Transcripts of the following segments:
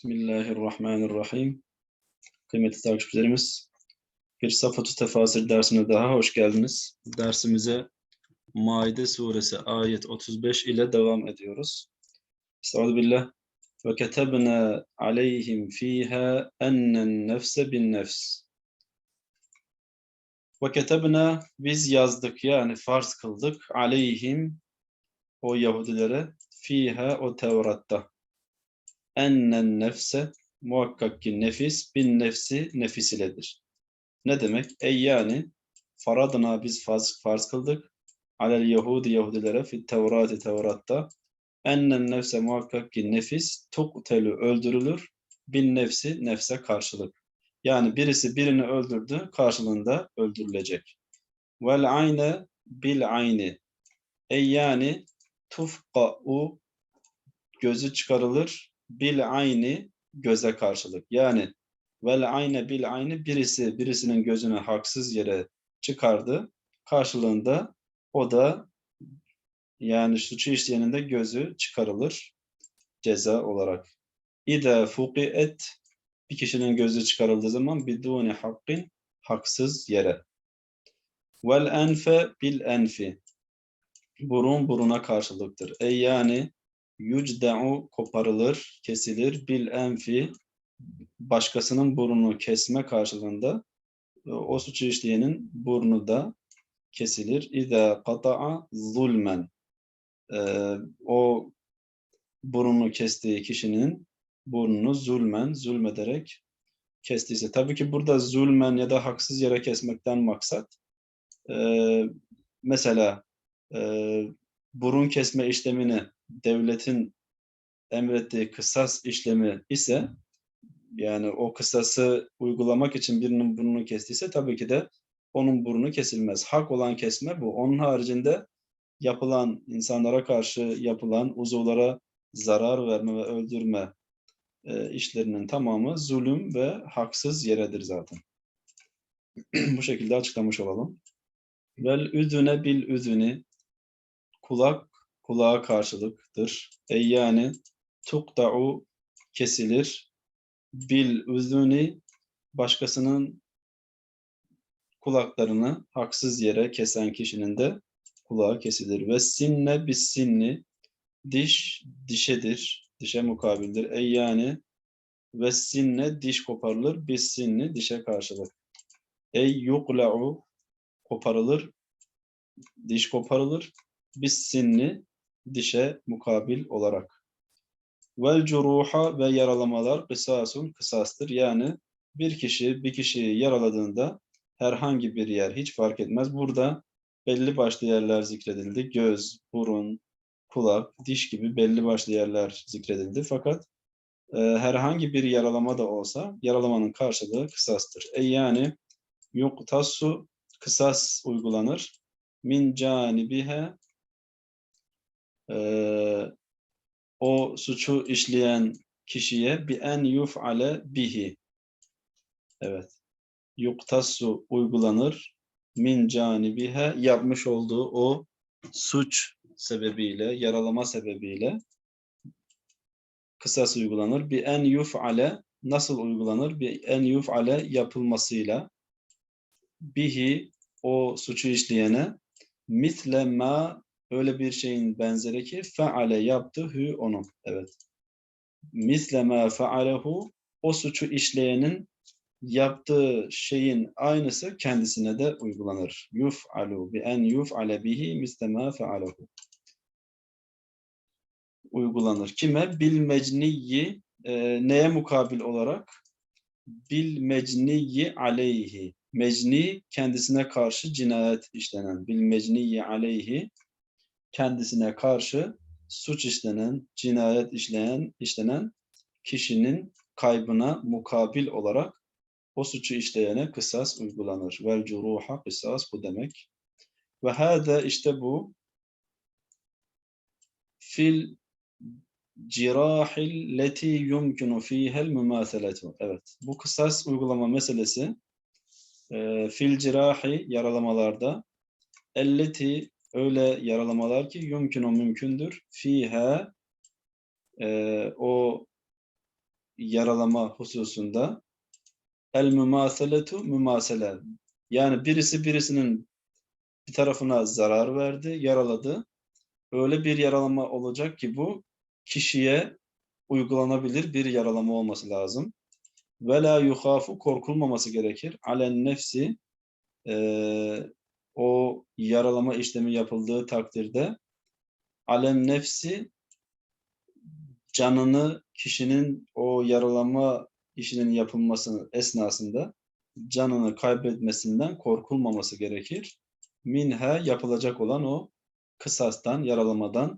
Bismillahirrahmanirrahim. Kıymetli takipçilerimiz, bir Safatü Tefasir dersine daha hoş geldiniz. Dersimize Maide suresi ayet 35 ile devam ediyoruz. Estağfirullah. Ve ketebna aleyhim fiha ennen nefse bin nefs. Ve ketebna biz yazdık yani farz kıldık aleyhim o Yahudilere fiha o Tevrat'ta ennen nefse muhakkak ki nefis bin nefsi nefis iledir. Ne demek? Ey yani faradına biz farz, farz kıldık. Alel Yahudi Yahudilere fit Tevrati Tevrat'ta ennen nefse muhakkak ki nefis tuktelu öldürülür bin nefsi nefse karşılık. Yani birisi birini öldürdü karşılığında öldürülecek. Vel ayne bil ayni. Ey yani tufka'u gözü çıkarılır bil ayni göze karşılık. Yani vel ayne bil ayni birisi birisinin gözünü haksız yere çıkardı. Karşılığında o da yani suçu işleyenin de gözü çıkarılır ceza olarak. İde fuqiet bir kişinin gözü çıkarıldığı zaman biduni hakkin haksız yere. Vel enfe bil enfi burun buruna karşılıktır. Ey yani yucda'u koparılır, kesilir bil enfi başkasının burnunu kesme karşılığında e, o suçu işleyenin burnu da kesilir. İza kata'a zulmen ee, o burnunu kestiği kişinin burnunu zulmen, zulmederek kestiyse. Tabii ki burada zulmen ya da haksız yere kesmekten maksat e, mesela e, burun kesme işlemini devletin emrettiği kısas işlemi ise yani o kısası uygulamak için birinin burnunu kestiyse tabii ki de onun burnu kesilmez. Hak olan kesme bu. Onun haricinde yapılan, insanlara karşı yapılan uzuvlara zarar verme ve öldürme e, işlerinin tamamı zulüm ve haksız yeredir zaten. bu şekilde açıklamış olalım. Vel üdüne bil üdüni kulak kulağa karşılıktır. E yani tukta'u kesilir. Bil uzuni başkasının kulaklarını haksız yere kesen kişinin de kulağı kesilir. Ve sinne bis sinni diş dişedir. Dişe mukabildir. E yani ve sinne diş koparılır. Bis sinni dişe karşılık. Ey yukla'u koparılır. Diş koparılır. Bis sinni dişe mukabil olarak. Vel curuha ve yaralamalar kısasun kısastır. Yani bir kişi bir kişiyi yaraladığında herhangi bir yer hiç fark etmez. Burada belli başlı yerler zikredildi. Göz, burun, kulak, diş gibi belli başlı yerler zikredildi. Fakat e, herhangi bir yaralama da olsa yaralamanın karşılığı kısastır. E yani yuktasu kısas uygulanır. Min canibihe e, o suçu işleyen kişiye bi en yuf'ale bihi. Evet. Yuktassu uygulanır. Min canibihe yapmış olduğu o suç sebebiyle, yaralama sebebiyle kısas uygulanır. Bir en yuf'ale nasıl uygulanır? Bir en yuf'ale yapılmasıyla bihi o suçu işleyene misle ma öyle bir şeyin benzeri ki feale yaptı hü onu. Evet. Misle ma fealehu o suçu işleyenin yaptığı şeyin aynısı kendisine de uygulanır. Yuf'alu bi en yuf'ale bihi misle ma fealehu. Uygulanır. Kime? Bil mecniyi e, neye mukabil olarak? Bil mecniyi aleyhi. Mecni kendisine karşı cinayet işlenen. Bil mecniyi aleyhi kendisine karşı suç işlenen, cinayet işleyen, işlenen kişinin kaybına mukabil olarak o suçu işleyene kısas uygulanır. Vel curuha kısas bu demek. Ve hâde işte bu fil cirahil leti yumkinu fihel mümâseletu. Evet. Bu kısas uygulama meselesi e, fil cirahi yaralamalarda elleti öyle yaralamalar ki yumkün o mümkündür. Fiha e, o yaralama hususunda el mümaseletu mümasele. Yani birisi birisinin bir tarafına zarar verdi, yaraladı. Öyle bir yaralama olacak ki bu kişiye uygulanabilir bir yaralama olması lazım. Ve la yuhafu korkulmaması gerekir. Alen nefsi eee, o yaralama işlemi yapıldığı takdirde alem nefsi canını kişinin o yaralama işinin yapılması esnasında canını kaybetmesinden korkulmaması gerekir. Minha yapılacak olan o kısastan, yaralamadan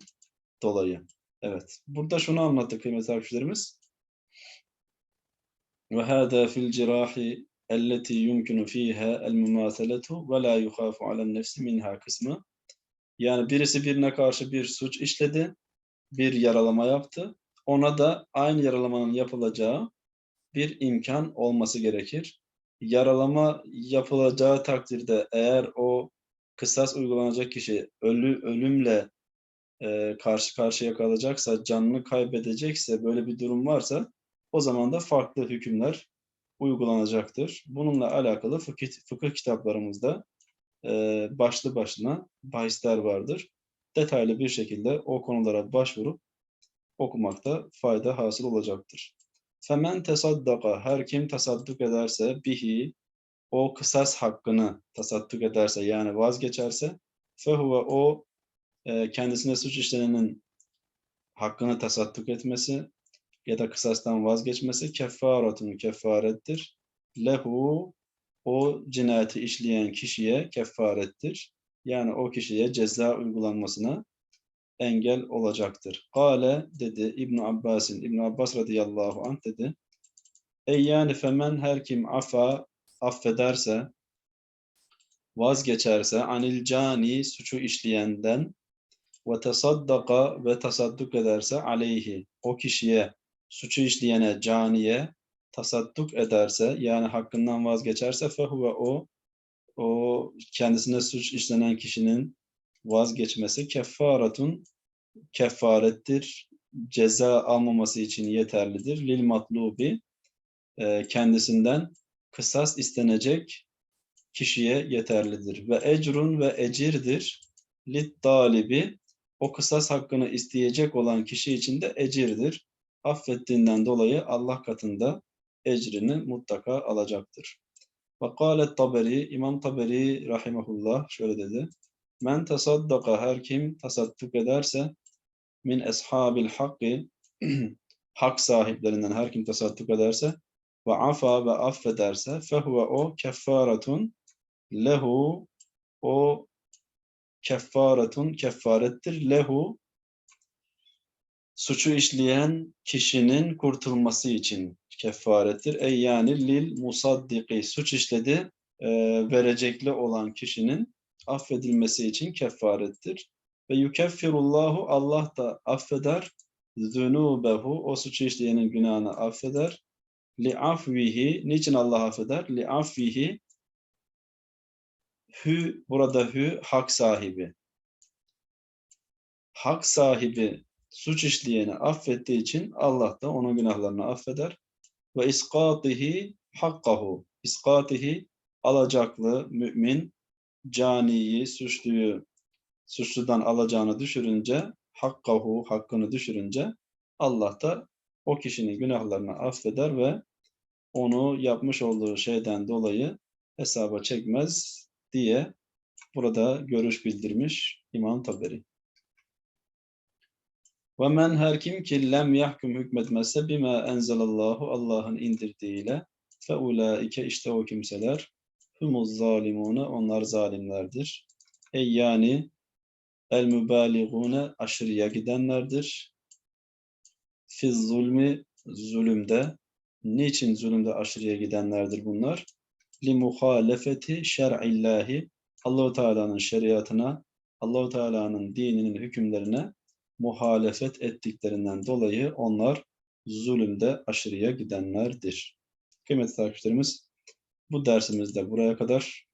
dolayı. Evet. Burada şunu anlattık kıymetli takipçilerimiz. Ve hâdâ fil cirâhi elleti yumkinu fîhâ el mümâtheletu ve lâ yukhâfu alen nefsi minha kısmı. Yani birisi birine karşı bir suç işledi, bir yaralama yaptı. Ona da aynı yaralamanın yapılacağı bir imkan olması gerekir. Yaralama yapılacağı takdirde eğer o kısas uygulanacak kişi ölü ölümle e, karşı karşıya kalacaksa, canını kaybedecekse, böyle bir durum varsa o zaman da farklı hükümler uygulanacaktır. Bununla alakalı fıkıh, fıkıh kitaplarımızda e, başlı başına bahisler vardır. Detaylı bir şekilde o konulara başvurup okumakta fayda hasıl olacaktır. Femen tesaddaka her kim tasadduk ederse bihi o kısas hakkını tasadduk ederse yani vazgeçerse fehuve o e, kendisine suç işlenenin hakkını tasadduk etmesi ya da kısastan vazgeçmesi kefaratun kefarettir. Lehu o cinayeti işleyen kişiye kefarettir. Yani o kişiye ceza uygulanmasına engel olacaktır. Kale dedi İbn Abbas'ın İbn Abbas radıyallahu anh dedi. Ey yani femen her kim afa affederse vazgeçerse anil cani suçu işleyenden ve tasaddaka ve tasadduk ederse aleyhi o kişiye suçu işleyene caniye tasadduk ederse yani hakkından vazgeçerse fehuve o o kendisine suç işlenen kişinin vazgeçmesi kefaratun kefarettir. Ceza almaması için yeterlidir. Lil matlubi e, kendisinden kısas istenecek kişiye yeterlidir. Ve ecrun ve ecirdir. Lit talibi o kısas hakkını isteyecek olan kişi için de ecirdir. Affettiğinden dolayı Allah katında ecrini mutlaka alacaktır. Ve kâlet taberi, İmam Taberi rahimahullah şöyle dedi. Men tasaddaka her kim tasadduk ederse min eshabil hakkı hak sahiplerinden her kim tasadduk ederse ve afa ve affederse fehuve o keffaratun lehu o keffaratun keffarettir lehu suçu işleyen kişinin kurtulması için keffarettir. Ey yani lil musaddiki suç işledi e, verecekli olan kişinin affedilmesi için keffarettir. Ve yukeffirullahu Allah da affeder zunubehu o suçu işleyenin günahını affeder. Li afvihi niçin Allah affeder? Li afvihi hü burada hü hak sahibi. Hak sahibi suç işleyeni affettiği için Allah da onun günahlarını affeder. Ve iskatihi hakkahu. İskatihi alacaklı mümin caniyi, suçluyu suçludan alacağını düşürünce hakkahu, hakkını düşürünce Allah da o kişinin günahlarını affeder ve onu yapmış olduğu şeyden dolayı hesaba çekmez diye burada görüş bildirmiş İmam Taberi. Ve men her kim ki lem yahkum hükmetmezse bima enzelallahu Allah'ın indirdiğiyle fe ulaike işte o kimseler humuz zalimune onlar zalimlerdir. Ey yani el mübaligune aşırıya gidenlerdir. Fiz zulmi zulümde niçin zulümde aşırıya gidenlerdir bunlar? Li muhalefeti şer'illahi Allahu Teala'nın şeriatına, Allahu Teala'nın dininin hükümlerine muhalefet ettiklerinden dolayı onlar zulümde aşırıya gidenlerdir. Kıymetli takipçilerimiz bu dersimizde buraya kadar.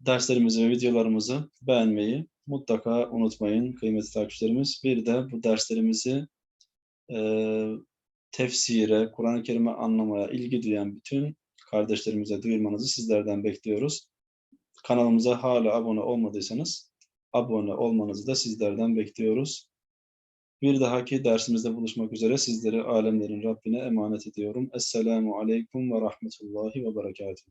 Derslerimizi ve videolarımızı beğenmeyi mutlaka unutmayın kıymetli takipçilerimiz. Bir de bu derslerimizi eee, tefsire, Kur'an-ı Kerim'i anlamaya ilgi duyan bütün kardeşlerimize duyurmanızı sizlerden bekliyoruz. Kanalımıza hala abone olmadıysanız abone olmanızı da sizlerden bekliyoruz. Bir dahaki dersimizde buluşmak üzere sizleri alemlerin Rabbine emanet ediyorum. Esselamu Aleyküm ve Rahmetullahi ve Berekatuhu.